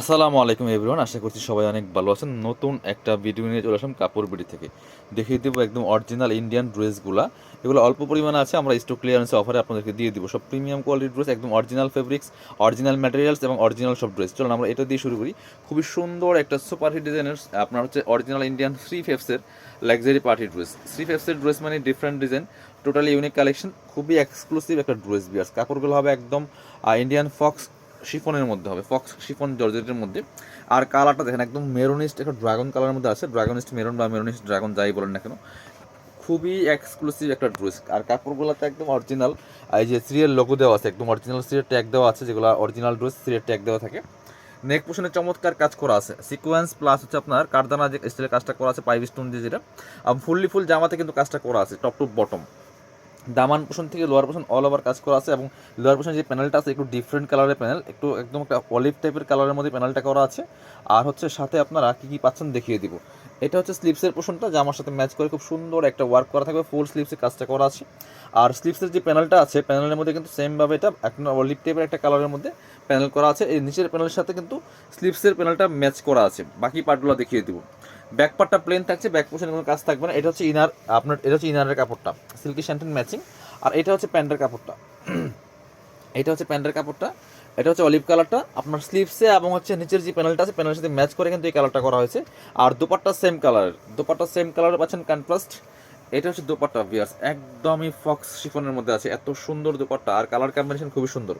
আসসালামু আলাইকুম এভরিওয়ান, আশা করছি সবাই অনেক ভালো আছেন। নতুন একটা ভিডিও নিয়ে চলে আসলাম কাপড় বিডি থেকে। দেখিয়ে দেবো একদম অরিজিনাল ইন্ডিয়ান ড্রেসগুলা এগুলো অল্প পরিমাণে আছে, আমরা স্টক ক্লিয়ারেন্সে অফারে আপনাদেরকে দিয়ে দিব। সব প্রিমিয়াম কোয়ালিটির ড্রেস একদম অরিজিনাল ফেব্রিক্স অরিজিনাল ম্যাটেরিয়ালস এবং অরিজিনাল সব ড্রেস চলুন আমরা এটা দিয়ে শুরু করি। খুবই সুন্দর একটা সুপার হিট ডিজাইনের আপনার হচ্ছে অরিজিনাল ইন্ডিয়ান থ্রি ফেপসের লাক্সারি পার্টি ড্রেস থ্রি ফেপসের ড্রেস মানে different design totally unique collection খুবই এক্সক্লুসিভ একটা ড্রেস বিয়ার্স কাপড়গুলো হবে একদম ইন্ডিয়ান ফক্স শিফনের মধ্যে হবে, ফক্স শিফন জর্জেটের মধ্যে। আর কালারটা দেখেন, একদম মেরুনিস্ট, একটা ড্রাগন কালারের মধ্যে আছে, ড্রাগনিস্ট মেরুন বা মেরুনিস্ট ড্রাগন যাই বলেন না কেন। খুবই এক্সক্লুসিভ একটা ড্রেস। আর কাপড়গুলোতে একদম অরিজিনাল এই যে সিরিয়াল লোগো দেওয়া আছে, একদম অরিজিনাল সিরিয়াল ট্যাগ দেওয়া আছে, যেগুলো অরিজিনাল ড্রেস সিরিয়াল ট্যাগ দেওয়া থাকে। নেক পোশনে চমৎকার কাজ করা আছে। সিকোয়েন্স প্লাস হচ্ছে আপনার কারদানা যে স্টাইলের কাজটা করা আছে পাইভ স্টোন দিয়ে যেটা। ফুললি ফুল জামাতে কিন্তু কাজটা করা আছে টপ টু বটম দামান পোষণ থেকে লোয়ার পোষণ অল ওভার কাজ করা আছে এবং লোয়ার পোষণ যে প্যানেলটা আছে, একটু ডিফারেন্ট কালারের প্যানেল একটু একদম একটা অলিভ টাইপের কালারের মধ্যে প্যানেলটা করা আছে। আর হচ্ছে সাথে আপনারা কী কী পাচ্ছেন দেখিয়ে দিব। এটা হচ্ছে স্লিপসের পোষণটা আমার সাথে ম্যাচ করে খুব সুন্দর একটা ওয়ার্ক করা থাকবে ফুল স্লিপসে কাজটা করা আছে। আর স্লিপসের যে প্যানেলটা আছে প্যানেলের মধ্যে কিন্তু সেমভাবে এটা একটা অলিভ টাইপের একটা কালারের মধ্যে প্যানেল করা আছে। এই নিচের প্যানেলের সাথে কিন্তু স্লিপসের প্যানেলটা ম্যাচ করা আছে। বাকি পার্টগুলো দেখিয়ে দিব। ব্যাক পার্টটা প্লেন থাকছে ব্যাক পোর্শনে কোনো কাজ থাকবে না। এটা হচ্ছে ইনার আপনার, এটা হচ্ছে ইনারের কাপড়টা সিল্কি শ্যান্টেন ম্যাচিং আর এটা হচ্ছে প্যান্টের কাপড়টা। এটা হচ্ছে প্যান্টের কাপড়টা, এটা হচ্ছে অলিভ কালারটা আপনার স্লিভসে এবং হচ্ছে নিচের যে প্যানেলটা আছে প্যানেলের সাথে ম্যাচ করে কিন্তু এই কালারটা করা হয়েছে। আর দুপারটা সেম কালার দুপারটা সেম কালার পাচ্ছেন কন্ট্রাস্ট এটা হচ্ছে দুপাট্টা ভিয়ার্স একদমই ফক্স শিফনের মধ্যে আছে। এত সুন্দর দুপাট্টা, আর কালার কম্বিনেশন খুবই সুন্দর।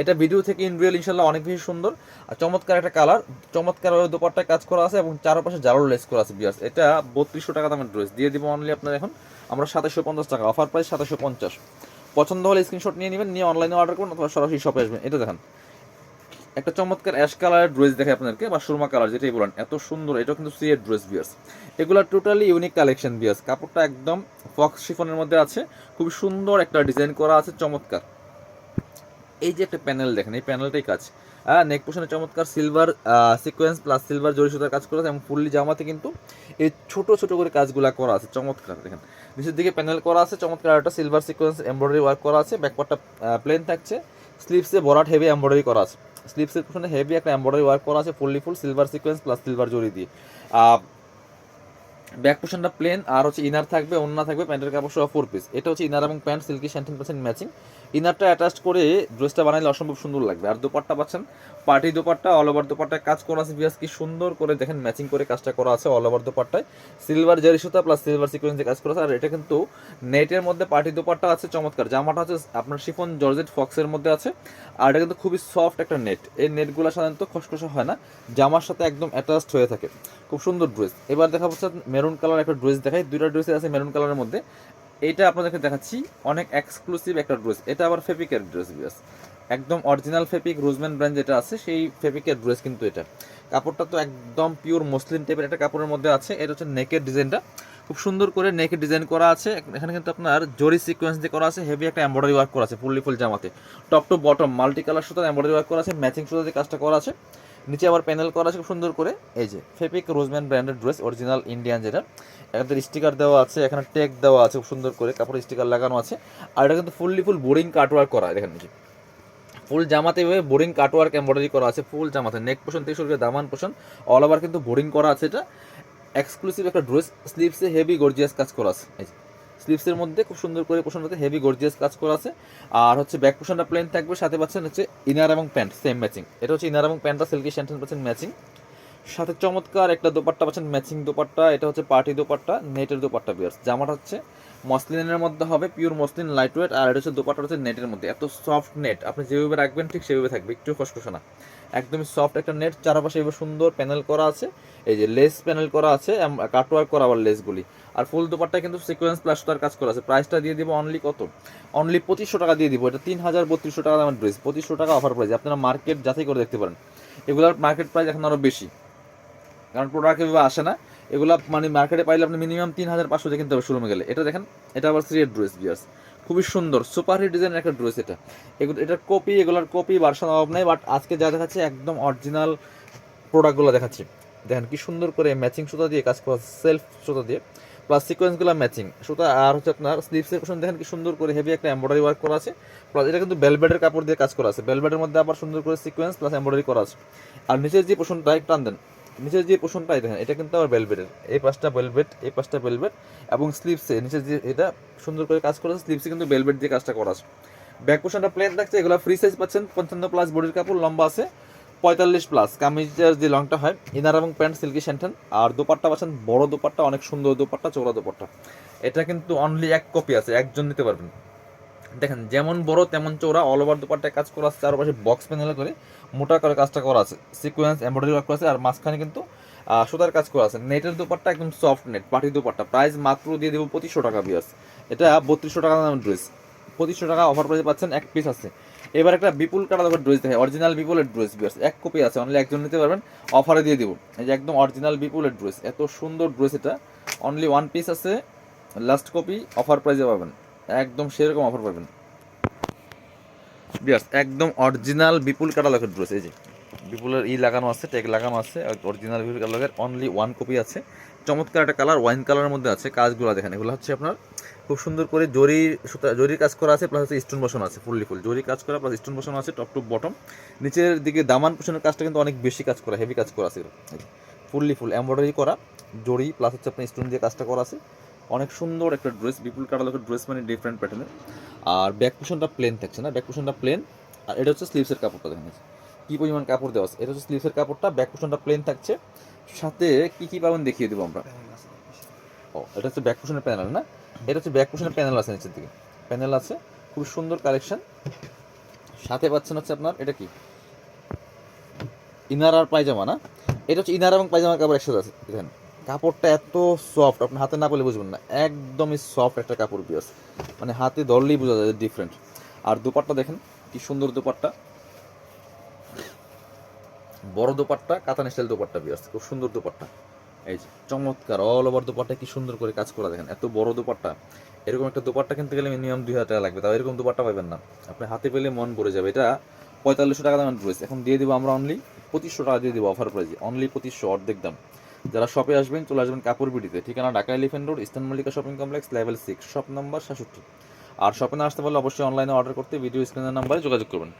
এটা ভিডিও থেকে ইন রিয়েল ইনশাল্লাহ অনেক বেশি সুন্দর। আর চমৎকার একটা কালার চমৎকার দুপাট্টায় কাজ করা আছে এবং চারপাশে জারোর লেস করা আছে বিয়ার্স এটা বত্রিশশো টাকা দামের ড্রেস দিয়ে দিব অনলি আপনার এখন। আমরা সাতাশশো পঞ্চাশ টাকা। অফার প্রাইস সাতাশশো পঞ্চাশ। পছন্দ হলে স্ক্রিনশট নিয়ে নেবেন, নিয়ে অনলাইনে অর্ডার করুন, অথবা সরাসরি শপে আসবেন। এটা দেখেন। একটা চমৎকার অ্যাশ কালারের ড্রেস দেখে আপনাদেরকে, বা সুরমা কালার যেটাই বলেন, এত সুন্দর এটা কিন্তু সিএর ড্রেস বিয়ার্স এগুলো টোটালি ইউনিক কালেকশন বিয়ার্স কাপড়টা একদম ফক্স শিফনের মধ্যে আছে, খুবই সুন্দর একটা ডিজাইন করা আছে, চমৎকার। এই যে একটা প্যানেল দেখেন, এই প্যানেলটাই কাজ। হ্যাঁ নেক পোশনে চমৎকার সিলভার সিকোয়েন্স প্লাস সিলভার জরি সুতার কাজ করা আছে, এবং ফুললি জামাতে কিন্তু এই ছোট ছোট করে কাজগুলো করা আছে, চমৎকার। দেখেন, নিচের দিকে প্যানেল করা আছে, চমৎকার একটা সিলভার সিকোয়েন্স এমব্রয়ডারি ওয়ার্ক করা আছে ব্যাকপার্টটা প্লেন থাকছে স্লিভসে বরাট হেভি এমব্রয়ডারি করা আছে। স্লিভসের পিছনে হেভি একটা এমব্রয়ডারি ওয়ার্ক করা আছে fully full silver sequence plus silver zari দিয়ে। ব্যাক পোর্শনটা প্লেন আর হচ্ছে ইনার থাকবে, অন্য থাকবে, প্যান্টের কাপড় সহ ফোর পিস এটা হচ্ছে ইনার এবং প্যান্ট সিল্কি সেন্টিন পার্সেন্ট ম্যাচিং ইনারটা অ্যাটাচ করে ড্রেসটা বানাইলে অসম্ভব সুন্দর লাগবে। আর দোপাট্টা পাচ্ছেন পার্টি দোপাট্টা অল ওভার দোপাট্টায় কাজ করা আছে বিয়াস কি সুন্দর করে দেখেন ম্যাচিং করে কাজটা করা আছে অল ওভার দোপাট্টায়। সিলভার জারি সুতা প্লাস সিলভার সিকোয়েন্সে কাজ করা আছে। আর এটা কিন্তু নেটের মধ্যে পার্টি দোপাট্টা আছে, চমৎকার। জামাটা হচ্ছে আপনার শিফন জর্জেট ফক্সের মধ্যে আছে। আর এটা কিন্তু খুবই সফট একটা নেট এই নেটগুলো সাধারণত খসখসা হয় না। জামার সাথে একদম অ্যাটাচড হয়ে থাকে। খুব সুন্দর ড্রেস এবার দেখা মেরুন কালার একটা ড্রেস দেখাই। দুইটা ড্রেসে আছে মেরুন কালারের মধ্যে। এইটা আপনাদেরকে দেখাচ্ছি, অনেক এক্সক্লুসিভ একটা ড্রেস। এটা আবার ফেপিকের ড্রেস, বিয়াস। একদম অরিজিনাল ফেপিক রোজম্যান ব্র্যান্ড যেটা আছে, সেই ফেপিকের ড্রেস কিন্তু এটা। কাপড়টা তো একদম পিওর মসলিন টাইপের একটা কাপড়ের মধ্যে আছে। এটা হচ্ছে নেকের ডিজাইনটা। খুব সুন্দর করে নেকের ডিজাইন করা আছে। এখানে কিন্তু আপনার জরি সিকোয়েন্স দিয়ে করা আছে হেভি একটা এমব্রয়ডারি ওয়ার্ক করা আছে ফুললি ফুল জামাতে। Top to bottom multi colour সুতার এমব্রয়ডারি ওয়ার্ক করা আছে ম্যাচিং সুতা কাজটা করা আছে। নিচে আবার প্যানেল করা আছে খুব সুন্দর করে। এই যে ফেপিক রোজম্যান ব্র্যান্ডের ড্রেস অরিজিনাল ইন্ডিয়ান যেটা। এখানে স্টিকার দেওয়া আছে, এখানে টেক দেওয়া আছে খুব সুন্দর করে, কাপড় স্টিকার লাগানো আছে। আর এটা কিন্তু ফুললি ফুল বোরিং কাটওয়ার্ক করা এখানে নিচে ফুল জামাতে এভাবে বোরিং কাটওয়ার্ক এমব্রয়ডারি করা আছে ফুল জামাতে। নেক পোষণ থেকে শুরু করে দামান পোষণ অল ওভার কিন্তু বোরিং করা আছে এটা। এক্সক্লুসিভ একটা ড্রেস স্লিভসে হেভি গর্জিয়াস কাজ করা আছে। এই যে স্লিভসের মধ্যে খুব সুন্দর করে পোশনটাতে হেভি গর্জিয়াস কাজ করা আছে। আর হচ্ছে ব্যাক পোশনটা প্লেন থাকবে, সাথে পাচ্ছেন হচ্ছে ইনার এবং প্যান্ট সেম ম্যাচিং এটা হচ্ছে ইনার এবং প্যান্টটা সিল্কি স্যান্ডেল পাচ্ছেন ম্যাচিং সাথে চমৎকার একটা দোপাট্টা পাচ্ছেন ম্যাচিং দোপাট্টা, এটা হচ্ছে পার্টি দোপাট্টা নেটের দোপাট্টা বিয়ার্স জামাটা হচ্ছে মসলিনের মধ্যে হবে পিওর মসলিন লাইট ওয়েট আর এটা হচ্ছে দোপাট্টা হচ্ছে নেটের মধ্যে। এত সফট নেট আপনি যেভাবে রাখবেন ঠিক সেভাবে থাকবে, একটু খসখসে না। একদমই সফট একটা নেট চারপাশে এবার সুন্দর প্যানেল করা আছে, এই যে লেস প্যানেল করা আছে কাটওয়ার্ক করা আবার লেসগুলি আর ফুল দোপাট্টা কিন্তু সিকোয়েন্স প্লাস তার কাজ করা আছে। প্রাইসটা দিয়ে দিব অনলি কত? অনলি পঁচিশশো টাকা দিয়ে দিব। এটা তিন হাজার বত্রিশশো টাকা দামের ড্রেস পঁচিশশো টাকা অফার প্রাইস আপনারা মার্কেট যাচাই করে দেখতে পারেন। এগুলোর মার্কেট প্রাইস এখন আরও বেশি। কারণ প্রোডাক্ট এভাবে আসে না। এগুলো মানে মার্কেটে পাইলে আপনি মিনিমাম তিন হাজার পাঁচশো দিয়ে কিনতে হবে শোরুমে গেলে। এটা দেখেন, এটা আবার থ্রি ড্রেস বিয়ার্স খুবই সুন্দর সুপার হিট ডিজাইনের একটা ড্রেস এটা। এগুলো এটার কপি এগুলোর কপি বার্সার অভাব নেই বাট আজকে যা দেখাচ্ছে, একদম অরিজিনাল প্রোডাক্টগুলো দেখাচ্ছি। দেখেন কি সুন্দর করে ম্যাচিং সুতা দিয়ে কাজ করা সেলফ সুতা দিয়ে। প্লাস সিকোয়েন্সগুলো ম্যাচিং সুতা আর হচ্ছে আপনার স্লিভসের পোশন দেখেন কি সুন্দর করে হেভি একটা এমব্রয়ডারি ওয়ার্ক করা আছে। প্লাস এটা কিন্তু বেলবেটের কাপড় দিয়ে কাজ করা আছে। বেলবেটের মধ্যে আবার সুন্দর করে সিকোয়েন্স প্লাস এমব্রয়ডারি করা আছে। আর নিচের যে পোশনটা একটু টান দেন নিচের যে এই দেখেন, এটা কিন্তু আবার বেলবেটের এই পাশটা বেলবেট এই পাশটা বেলবেট এবং স্লিপসে নিচে যে এটা সুন্দর করে কাজ করা আছে স্লিভসে কিন্তু বেলবেট দিয়ে কাজটা করা আছে। ব্যাক পোশনটা প্লেন থাকছে এগুলো ফ্রি সাইজ পাচ্ছেন, পঞ্চান্ন প্লাস বডির কাপড়, লম্বা আছে, পঁয়তাল্লিশ প্লাস কামিজের যে লংটা হয় ইনার এবং প্যান্ট সিল্কি স্যান্টেন আর দোপাট্টা পাচ্ছেন, বড় দোপাট্টা, অনেক সুন্দর দোপাট্টা চৌড়া দোপাট্টা। এটা কিন্তু অনলি এক কপি আছে, একজন নিতে পারবেন। দেখেন, যেমন বড় তেমন চৌড়া অল ওভার দোপাট্টায় কাজ করা আছে, চারপাশে বক্স প্যানেল করে মোটা করে কাজটা করা আছে। সিকোয়েন্স এমব্রয়ডারি ওয়ার্ক করা আছে, আর মাঝখানে কিন্তু সুতার কাজ করা আছে। নেটের দোপাট্টা একদম সফট নেট পাটি দোপাট্টা। প্রাইস মাত্র দিয়ে দেবো পঁচিশশো টাকা বিয়াস এটা বত্রিশশো টাকা দামের ড্রেস পঁচিশশো টাকা অফার প্রাইসে পাচ্ছেন, এক পিস আছে। এবার একটা বিপুল কাটা দেখো ড্রেস দেখে অরিজিনাল বিপুলের ড্রেস বিয়ার্স এক কপি আছে অনলি একজন নিতে পারবেন অফারে দিয়ে দিব। এই যে একদম অরিজিনাল বিপুলের ড্রেস এত সুন্দর ড্রেস এটা। অনলি ওয়ান পিস আছে লাস্ট কপি অফার প্রাইসে পাবেন। একদম সেরকম অফার পাবেন। বিয়ার্স একদম অরিজিনাল বিপুল কাটালগের ড্রেস এই যে। বিপুলের ই লাগানো আছে ট্যাগ লাগানো আছে অরিজিনাল বিপুল কাটালগের অনলি ওয়ান কপি আছে। চমৎকার একটা কালার ওয়াইন কালারের মধ্যে আছে কাজগুলো, দেখেন, এগুলো হচ্ছে আপনার খুব সুন্দর করে জরি সুতা, জরির কাজ করা আছে প্লাস হচ্ছে স্টোন বসানো আছে ফুললি ফুল জরি কাজ করা প্লাস স্টোন বসানো আছে টপ টু বটম নিচের দিকে দামান পোষণের কাজটা কিন্তু অনেক বেশি কাজ করা হেভি কাজ করা আছে ফুললি ফুল এমব্রয়ডারি করা, জরি প্লাস হচ্ছে আপনার স্টোন দিয়ে কাজটা করা আছে। অনেক সুন্দর একটা ড্রেস বিপুল কাটালকের ড্রেস মানে ডিফারেন্ট প্যাটার্নের আর ব্যাক পোষণটা প্লেন থাকছে না ব্যাক পোষণটা প্লেন আর এটা হচ্ছে স্লিভসের কাপড়টা দেখেন। কি পরিমাণ কাপড় দেওয়া আছে? এটা হচ্ছে স্লিভসের কাপড়টা ব্যাক পোষণটা প্লেন থাকছে। সাথে কি কি পাবেন দেখিয়ে দেবো আমরা। ও এটা হচ্ছে ব্যাক পোষণের প্যানেল না? এটা হচ্ছে ব্যাক পোষণের প্যানেল আছে নিচের দিকে। প্যানেল আছে খুব সুন্দর কালেকশন সাথে পাচ্ছেন হচ্ছে আপনার এটা কি? ইনার আর পায়জামা না? এটা হচ্ছে ইনার এবং পায়জামার কাপড় একসাথে আছে দেখেন। কাপড়টা এত সফট আপনি হাতে না পেলে বুঝবেন না। একদমই সফট একটা কাপড় পিয়াস মানে হাতে ধরলেই বোঝা যায় ডিফারেন্ট আর দোপাট্টা দেখেন, কি সুন্দর দোপাট্টা। বড় দোপাট্টা, কাতান স্টাইল দোপাট্টা পিয়াস খুব সুন্দর দোপাট্টা। এই যে, চমৎকার অল ওভার দোপাট্টা, কি সুন্দর করে কাজ করা দেখেন। এত বড় দোপাট্টা। এরকম একটা দোপাট্টা কিনতে গেলে মিনিমাম দুই হাজার টাকা লাগবে। তাও এরকম দোপাট্টা পাবেন না। আপনি হাতে পেলে মন ভরে যাবে। এটা পঁয়তাল্লিশশো টাকা দাম ড্রেস এখন দিয়ে দিব আমরা অনলি পঁচিশশো টাকা দিয়ে দিব অফার প্রাইজে অনলি পঁচিশশো অর্ধেক দাম। যারা শপে আসবেন, চলে আসবেন কাপড় বিডিতে। ঠিকানা Dhaka Elephant Road Eastern Mallika Shopping Complex level six shop number সাতষট্টি। আর শপে না আসতে পারলে অবশ্যই অনলাইনে অর্ডার করতে ভিডিও স্ক্রিনের নাম্বারে যোগাযোগ করবেন।